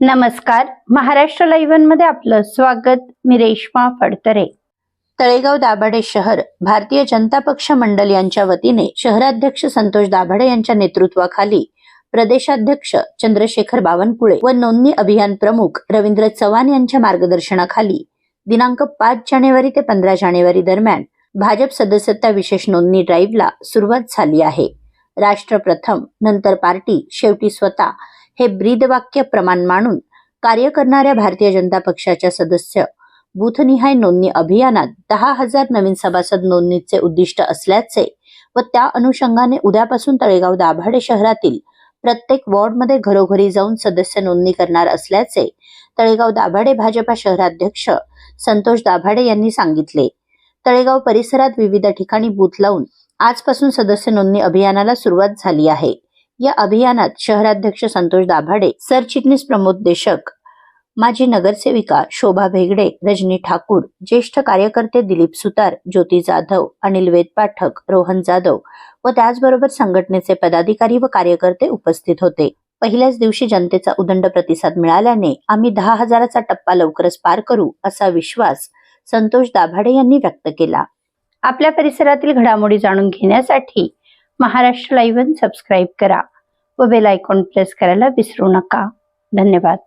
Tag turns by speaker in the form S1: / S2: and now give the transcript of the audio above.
S1: नमस्कार. महाराष्ट्र लाईव्हमध्ये आपलं स्वागत. मी रेश्मा फडतरे. तळेगाव दाभाडे शहर भारतीय जनता पक्ष मंडल यांच्या वतीने शहराध्यक्ष संतोष दाभाडे यांच्या नेतृत्वाखाली प्रदेशाध्यक्ष चंद्रशेखर बावनकुळे व नोंदणी अभियान प्रमुख रवींद्र चव्हाण यांच्या मार्गदर्शनाखाली दिनांक पाच जानेवारी ते पंधरा जानेवारी दरम्यान भाजप सदस्यता विशेष नोंदणी ड्राईव्हला सुरुवात झाली आहे. राष्ट्र प्रथम नंतर पार्टी शेवटी स्वतः. हे ब्रीदवाक्य प्रमाण मानून कार्य करणाऱ्या भारतीय जनता पक्षाच्या सदस्य बूथनिहाय नोंदणी अभियानात दहा हजार नवीन सभासद नोंदणीचे उद्दिष्ट असल्याचे व त्या अनुषंगाने उद्यापासून तळेगाव दाभाडे शहरातील प्रत्येक वॉर्डमध्ये घरोघरी जाऊन सदस्य नोंदणी करणार असल्याचे तळेगाव दाभाडे भाजपा शहराध्यक्ष संतोष दाभाडे यांनी सांगितले. तळेगाव परिसरात विविध ठिकाणी बूथ लावून आजपासून सदस्य नोंदणी अभियानाला सुरुवात झाली आहे. या अभियानात शहराध्यक्ष संतोष दाभाडे सरचिटणीस प्रमोद देशक माजी नगरसेविका शोभा भेगडे रजनी ठाकूर ज्येष्ठ कार्यकर्ते दिलीप सुतार ज्योती जाधव अनिल वेद पाठक रोहन जाधव व त्याचबरोबर संघटनेचे पदाधिकारी व कार्यकर्ते उपस्थित होते. पहिल्याच दिवशी जनतेचा उदंड प्रतिसाद मिळाल्याने आम्ही दहा हजाराचा टप्पा लवकरच पार करू असा विश्वास संतोष दाभाडे यांनी व्यक्त केला. आपल्या परिसरातील घडामोडी जाणून घेण्यासाठी महाराष्ट्र लाईव्ह सबस्क्राईब करा व बेल आयकॉन प्रेस करायला विसरू नका. धन्यवाद.